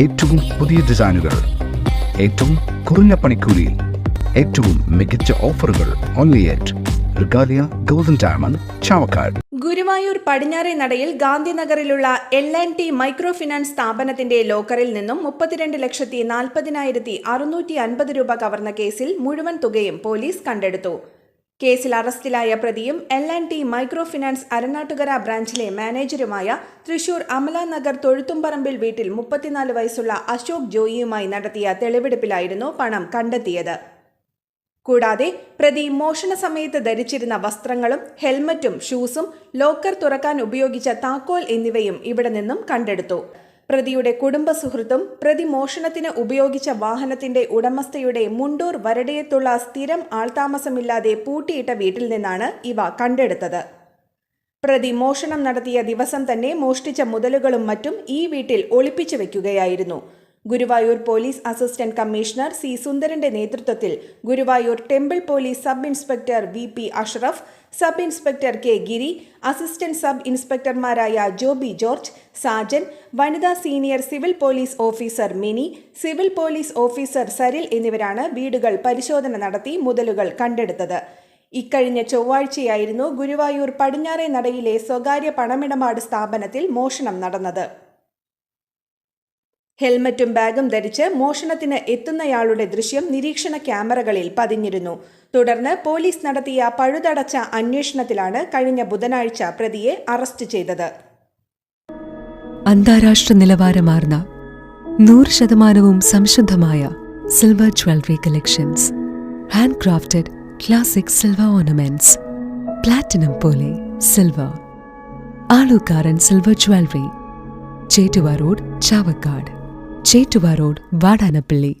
ഏറ്റവും പുതിയ ഡിസൈനുകൾ ഏറ്റവും കുറഞ്ഞ പണിക്കൂലിയിൽ ഏറ്റവും മികച്ച ഓഫറുകൾ only at Regalia golden diamond Chavakkad Guruvayur പടിഞ്ഞാറെ നടയിൽ ഗാന്ധിനഗറിലുള്ള L and T micro finance സ്ഥാപനത്തിന്റെ ലോക്കറിൽ നിന്നും മുപ്പത്തിരണ്ട് ലക്ഷത്തി നാൽപ്പതിനായിരത്തി അറുന്നൂറ്റി അൻപത് രൂപ കവർന്ന കേസിൽ മുഴുവൻ തുകയും പോലീസ് കണ്ടെടുത്തു. കേസിൽ അറസ്റ്റിലായ പ്രതിയും L and T micro finance Aranattukara ബ്രാഞ്ചിലെ മാനേജരുമായ തൃശൂർ അമല നഗർ തൊഴുത്തുംപറമ്പിൽ വീട്ടിൽ മുപ്പത്തിനാല് വയസ്സുള്ള അശോക് ജോയിയുമായി നടത്തിയ തെളിവെടുപ്പിലായിരുന്നു പണം കണ്ടെത്തിയത്. കൂടാതെ പ്രതി മോഷണ സമയത്ത് ധരിച്ചിരുന്ന വസ്ത്രങ്ങളും ഹെൽമറ്റും ഷൂസും ലോക്കർ തുറക്കാൻ ഉപയോഗിച്ച താക്കോൽ എന്നിവയും ഇവിടെ നിന്നും കണ്ടെടുത്തു. പ്രതിയുടെ കുടുംബ സുഹൃത്തും പ്രതി മോഷണത്തിന് ഉപയോഗിച്ച വാഹനത്തിന്റെ ഉടമസ്ഥയുടെ മുണ്ടൂർ വരടയത്തുള്ള സ്ഥിരം ആൾതാമസമില്ലാതെ പൂട്ടിയിട്ട വീട്ടിൽ നിന്നാണ് ഇവ കണ്ടെടുത്തത്. പ്രതി മോഷണം നടത്തിയ ദിവസം തന്നെ മോഷ്ടിച്ച മുതലുകളും മറ്റും ഈ വീട്ടിൽ ഒളിപ്പിച്ചു വെക്കുകയായിരുന്നു Guruvayur police assistant commissioner C സുന്ദരന്റെ നേതൃത്വത്തിൽ Guruvayur temple police sub inspector V P Ashraf sub inspector K Giri assistant sub ഇൻസ്പെക്ടർമാരായ Joby George Sajan വനിതാ senior civil police officer Mini civil police officer Saril എന്നിവരാണ് വീടുകൾ പരിശോധന നടത്തി മുതലുകൾ കണ്ടെടുത്തത്. ഇക്കഴിഞ്ഞ ചൊവ്വാഴ്ചയായിരുന്നു ഗുരുവായൂർ പടിഞ്ഞാറേ നടയിലെ സ്വകാര്യ പണമിടപാട് സ്ഥാപനത്തിൽ മോഷണം നടന്നത്. ഹെൽമറ്റും ബാഗും ധരിച്ച് മോഷണത്തിന് എത്തുന്നയാളുടെ ദൃശ്യം നിരീക്ഷണ ക്യാമറകളിൽ പതിഞ്ഞിരുന്നു. തുടർന്ന് പോലീസ് നടത്തിയ പഴുതടച്ച അന്വേഷണത്തിലാണ് കഴിഞ്ഞ ബുധനാഴ്ച പ്രതിയെ അറസ്റ്റ് ചെയ്തത്. അന്താരാഷ്ട്ര നിലവാരമാർന്ന നൂറ് ശതമാനവും സംശുദ്ധമായ silver jewellery collections. Hand crafted classic silver ornaments. Platinum പോലെ silver. Alukkaran silver jewellery. Chettuva road Chavakkad. Chettuva road Vadanappally.